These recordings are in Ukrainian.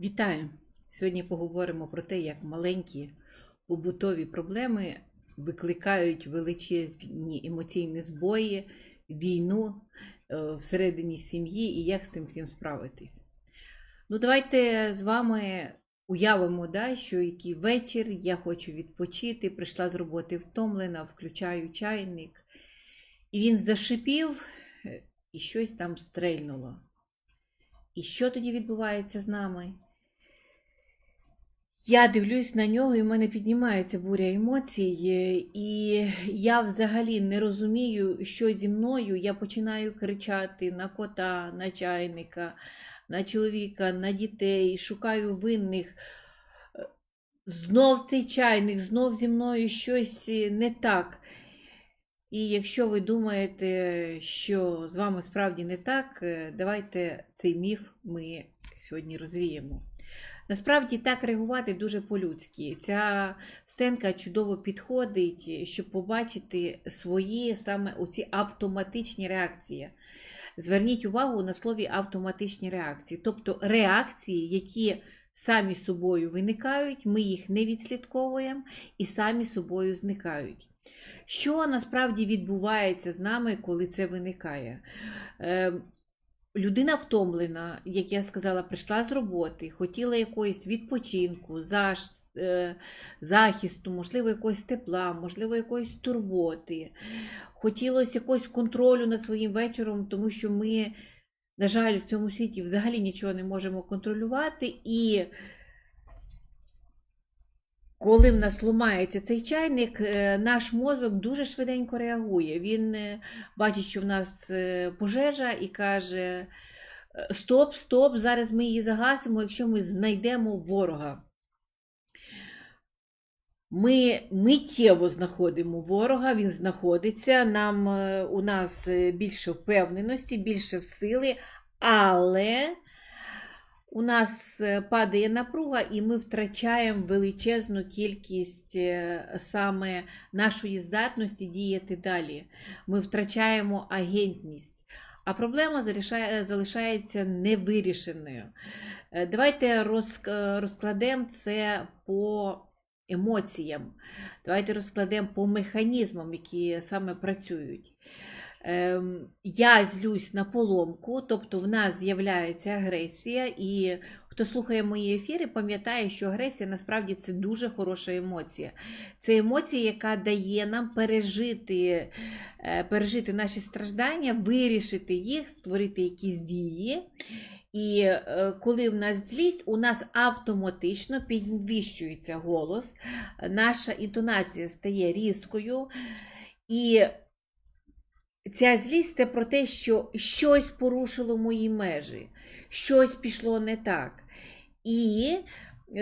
Вітаю! Сьогодні поговоримо про те, як маленькі побутові проблеми викликають величезні емоційні збої, війну е, всередині сім'ї і як з цим всім справитись. Ну, давайте з вами уявимо, да, що який вечір, я хочу відпочити, прийшла з роботи втомлена, включаю чайник, і він зашипів, е, і щось там стрельнуло. І що тоді відбувається з нами? Я дивлюсь на нього, і в мене піднімається буря емоцій, е, і я взагалі не розумію, що зі мною. Я починаю кричати на кота, на чайника, на чоловіка, на дітей, шукаю винних. Знов цей чайник, знов зі мною щось е, не так. І якщо ви думаєте, що з вами справді не так, е, давайте цей міф ми сьогодні розвіємо. Насправді так реагувати дуже по-людськи. Ця сценка чудово підходить, щоб побачити свої саме оці автоматичні реакції. Зверніть увагу на слові автоматичні реакції, тобто реакції, які самі собою виникають, ми їх не відслідковуємо і самі собою зникають. Що насправді відбувається з нами, коли це виникає? Людина втомлена, як я сказала, прийшла з роботи, хотіла якоїсь відпочинку, е, захисту, можливо, якогось тепла, можливо, якоїсь турботи. Хотілося якогось контролю над своїм вечором, тому що ми, на жаль, в цьому світі взагалі нічого не можемо контролювати. І коли в нас ломається цей чайник, е, наш мозок дуже швиденько реагує. Він е, бачить, що в нас е, пожежа, і каже: Стоп, стоп, зараз ми її загасимо, якщо ми знайдемо ворога. Ми миттєво знаходимо ворога, він знаходиться. Нам, у нас більше впевненості, більше в сили, але у нас е, падає напруга, і ми втрачаємо величезну кількість е, саме нашої здатності діяти далі. Ми втрачаємо агентність. А проблема залишається невирішеною. Е, Давайте розкладемо це по емоціям. Давайте розкладемо по механізмам, які саме працюють. Ем, Я злюсь на поломку, тобто в нас з'являється агресія, і хто слухає мої ефіри, пам'ятає, що агресія насправді це дуже хороша емоція. Це емоція, яка дає нам пережити, е, пережити наші страждання, вирішити їх, створити якісь дії. І е, коли в нас злість, у нас автоматично підвищується голос, наша інтонація стає різкою. І ця злість це про те, що щось порушило мої межі, щось пішло не так. І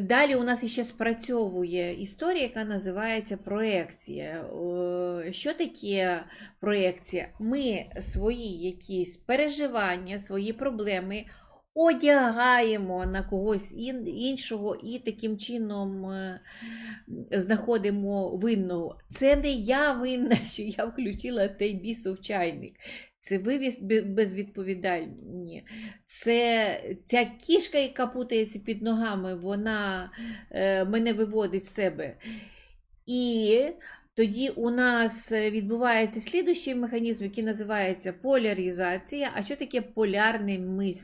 далі у нас ще спрацьовує історія, яка називається проекція. Що таке проекція? Ми свої якісь переживання, свої проблеми одягаємо на когось ін- іншого і таким чином е, знаходимо винного. Це не я винна, що я включила той бісов чайник. Це ви безвідповідальні. Це ця кішка, яка путається під ногами, вона е, мене виводить з себе. І тоді у нас е, відбувається слідуючий механізм, який називається поляризація. А що таке полярне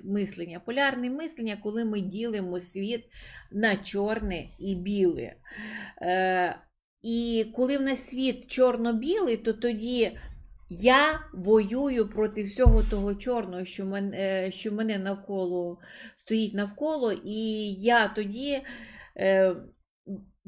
мислення? Полярне мислення, коли ми ділимо світ на чорне і біле. Е, і коли в нас світ чорно-білий, то тоді я воюю проти всього того чорного, що мене, що мене навколо стоїть навколо, і я тоді.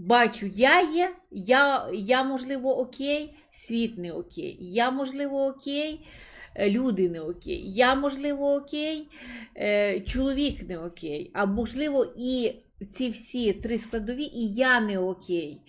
Бачу, я є, я, я, можливо, окей, світ не окей. Я, можливо, окей, е, люди не окей. Я, можливо, окей, е, чоловік не окей. А можливо, і ці всі три складові, і я не окей.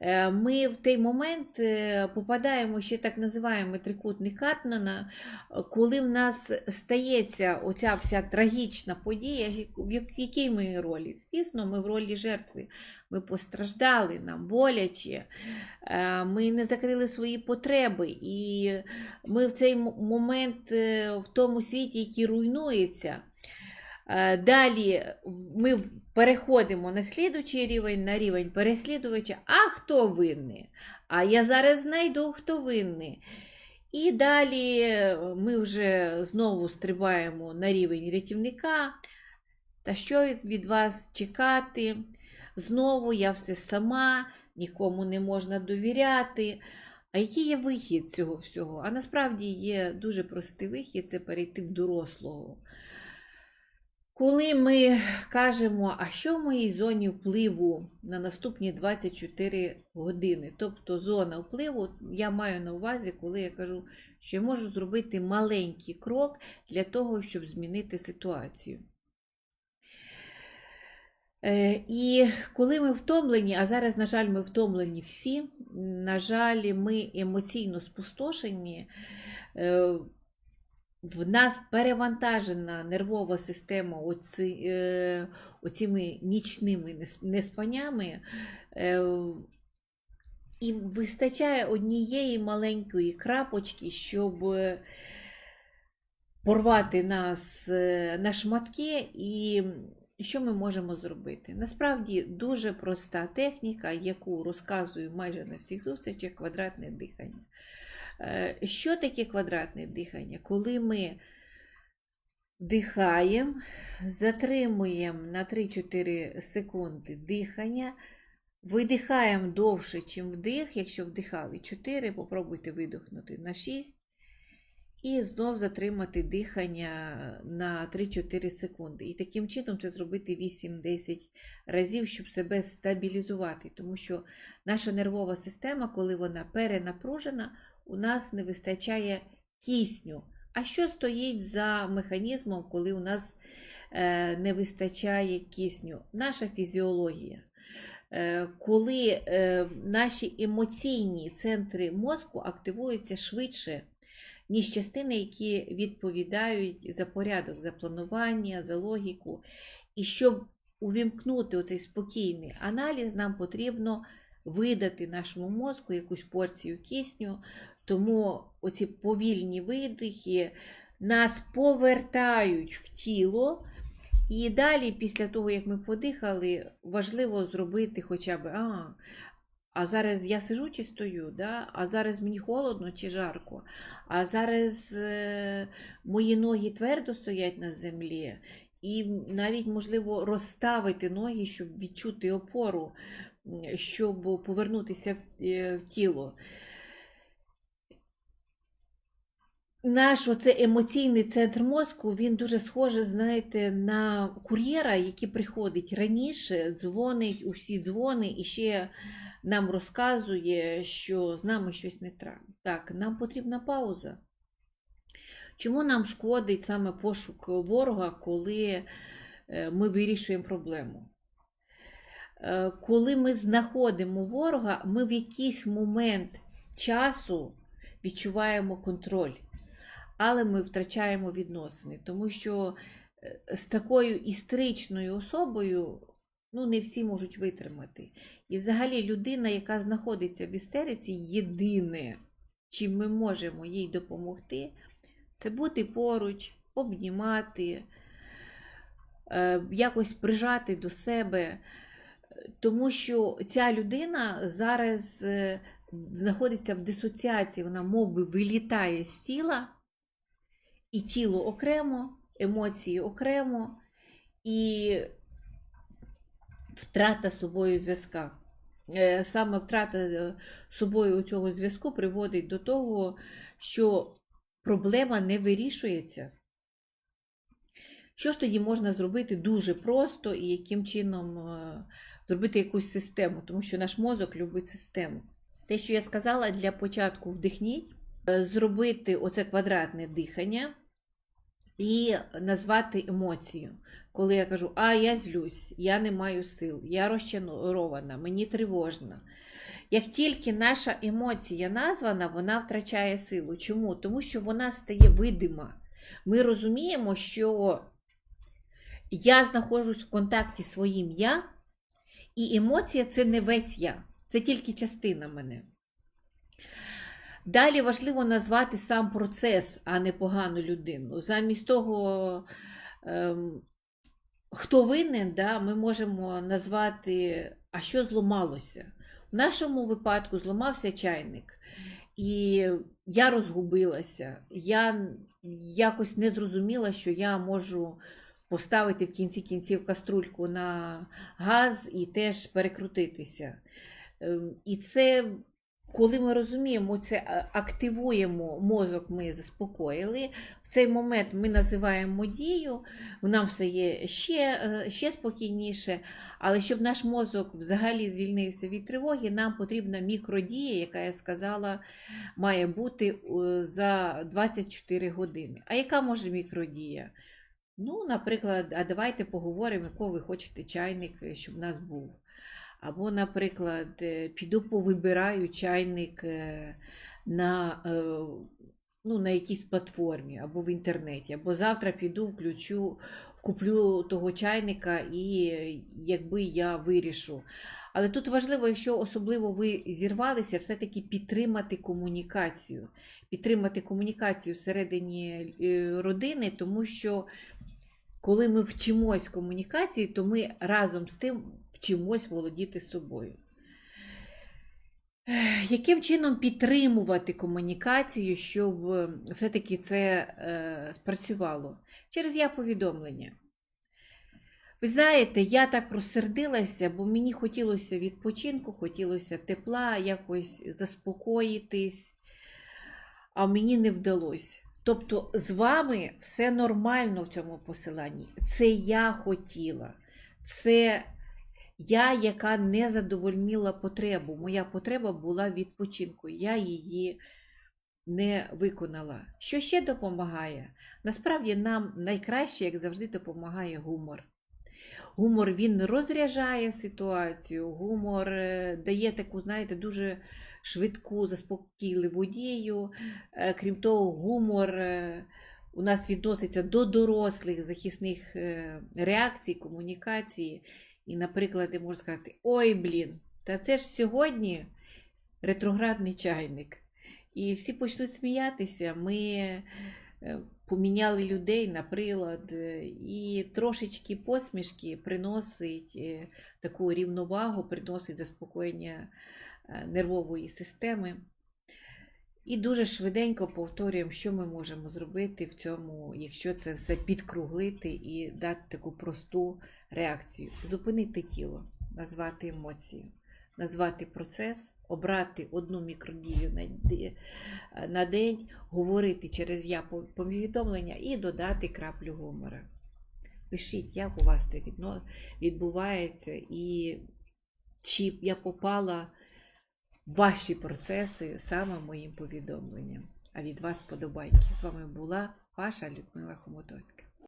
Е, Ми в той момент е, попадаємо ще так називаємо трикутник Картмана, е, коли в нас стається оця вся трагічна подія, в якій ми ролі? Звісно, ми в ролі жертви. Ми постраждали, нам боляче, е, ми не закрили свої потреби, і ми в цей момент в тому світі, який руйнується, Далі ми переходимо на слідуючий рівень, на рівень переслідувача. А хто винний? А я зараз знайду, хто винний. І далі е, ми вже знову стрибаємо на рівень рятівника. Та що від вас чекати? Знову я все сама, нікому не можна довіряти. А який є вихід цього всього? А насправді є дуже простий вихід це перейти в дорослого. Коли ми кажемо, а що в моїй зоні впливу на наступні 24 години, тобто зона впливу, я маю на увазі, коли я кажу, що я можу зробити маленький крок для того, щоб змінити ситуацію. Е, І коли ми втомлені, а зараз, на жаль, ми втомлені всі, на жаль, ми емоційно спустошені, е, в нас перевантажена нервова система оці, е, оціми нічними неспаннями, е, і вистачає однієї маленької крапочки, щоб порвати нас е, на шматки, і що ми можемо зробити? Насправді дуже проста техніка, яку розказую майже на всіх зустрічах квадратне дихання. Е, Що таке квадратне дихання? Коли ми дихаємо, затримуємо на 3-4 секунди дихання, видихаємо довше, ніж вдих. Якщо вдихали 4, попробуйте видихнути на 6. І знов затримати дихання на 3-4 секунди. І таким чином це зробити 8-10 разів, щоб себе стабілізувати. Тому що наша нервова система, коли вона перенапружена, у нас не вистачає кисню. А що стоїть за механізмом, коли у нас е, не вистачає кисню? Наша фізіологія. Е, коли е, наші емоційні центри мозку активуються швидше, ніж частини, які відповідають за порядок, за планування, за логіку. І щоб увімкнути оцей спокійний аналіз, нам потрібно видати нашому мозку якусь порцію кисню, тому оці повільні видихи нас повертають в тіло. І далі, після того, як ми подихали, важливо зробити хоча б, а, а зараз я сижу чи стою, да? а зараз мені холодно чи жарко, а зараз е, мої ноги твердо стоять на землі, і навіть можливо розставити ноги, щоб відчути опору, щоб повернутися в, е, в тіло. Наш оце емоційний центр мозку, він дуже схожий, знаєте, на кур'єра, який приходить раніше, дзвонить у всі дзвони і ще нам розказує, що з нами щось не так. Так, нам потрібна пауза. Чому нам шкодить саме пошук ворога, коли е, ми вирішуємо проблему? Е, Коли ми знаходимо ворога, ми в якийсь момент часу відчуваємо контроль але ми втрачаємо відносини, тому що е, з такою істеричною особою ну, не всі можуть витримати. І взагалі людина, яка знаходиться в істериці, єдине, чим ми можемо їй допомогти, це бути поруч, обнімати, е, якось прижати до себе. Тому що ця людина зараз е, знаходиться в дисоціації, вона мов би вилітає з тіла, і тіло окремо, емоції окремо, і втрата собою зв'язка. Е, Саме втрата е, собою цього зв'язку приводить до того, що проблема не вирішується. Що ж тоді можна зробити дуже просто і яким чином е, зробити якусь систему, тому що наш мозок любить систему. Те, що я сказала, для початку вдихніть, зробити оце квадратне дихання і назвати емоцію. Коли я кажу, а я злюсь, я не маю сил, я розчарована, мені тривожно. Як тільки наша емоція названа, вона втрачає силу. Чому? Тому що вона стає видима. Ми розуміємо, що я знаходжусь в контакті з своїм я, і емоція це не весь я, це тільки частина мене. Далі важливо назвати сам процес, а не погану людину. Замість того, ем, хто винен, да, ми можемо назвати, а що зламалося. В нашому випадку зламався чайник. І я розгубилася. Я якось не зрозуміла, що я можу поставити в кінці кінців каструльку на газ і теж перекрутитися. Ем, І це, коли ми розуміємо, це активуємо мозок, ми заспокоїли. В цей момент ми називаємо дію, нам стає ще, е, ще спокійніше. Але щоб наш мозок взагалі звільнився від тривоги, нам потрібна мікродія, яка я сказала, має бути е, за 24 години. А яка може мікродія? Ну, наприклад, а давайте поговоримо, якого ви хочете чайник, е, щоб в нас був. Або, наприклад, е, піду повибираю чайник е, на, е, ну, на якійсь платформі або в інтернеті, або завтра піду, включу, куплю того чайника і якби я вирішу. Але тут важливо, якщо особливо ви зірвалися, все-таки підтримати комунікацію. Підтримати комунікацію всередині родини, тому що коли ми вчимось комунікації, то ми разом з тим вчимось володіти собою. Яким чином підтримувати комунікацію, щоб е, все-таки це е, спрацювало? Через я повідомлення. Ви знаєте, я так розсердилася, бо мені хотілося відпочинку, хотілося тепла, якось заспокоїтись, а мені не вдалося. Тобто з вами все нормально в цьому посиланні. Це я хотіла. Це я, яка не задовольнила потребу. Моя потреба була відпочинку. Я її не виконала. Що ще допомагає? Насправді нам найкраще, як завжди, допомагає гумор. Гумор він розряджає ситуацію, гумор е, дає таку, знаєте, дуже швидку, заспокійливу дію. Е, Крім того, гумор е, у нас відноситься до дорослих захисних реакцій, комунікації. І, наприклад, я можу сказати: ой, блін, та це ж сьогодні ретроградний чайник. І всі почнуть сміятися. Ми е, поміняли людей на прилад, е, і трошечки посмішки приносить е, таку рівновагу, приносить заспокоєння нервової системи. І дуже швиденько повторюємо, що ми можемо зробити в цьому, якщо це все підкруглити і дати таку просту реакцію. Зупинити тіло, назвати емоцію, назвати процес, обрати одну мікродію на день, говорити через я повідомлення і додати краплю гумора. Пишіть, як у вас це відбувається, і чи я попала ваші процеси саме моїм повідомленням. А від вас подобайки. З вами була ваша Людмила Хомутовська.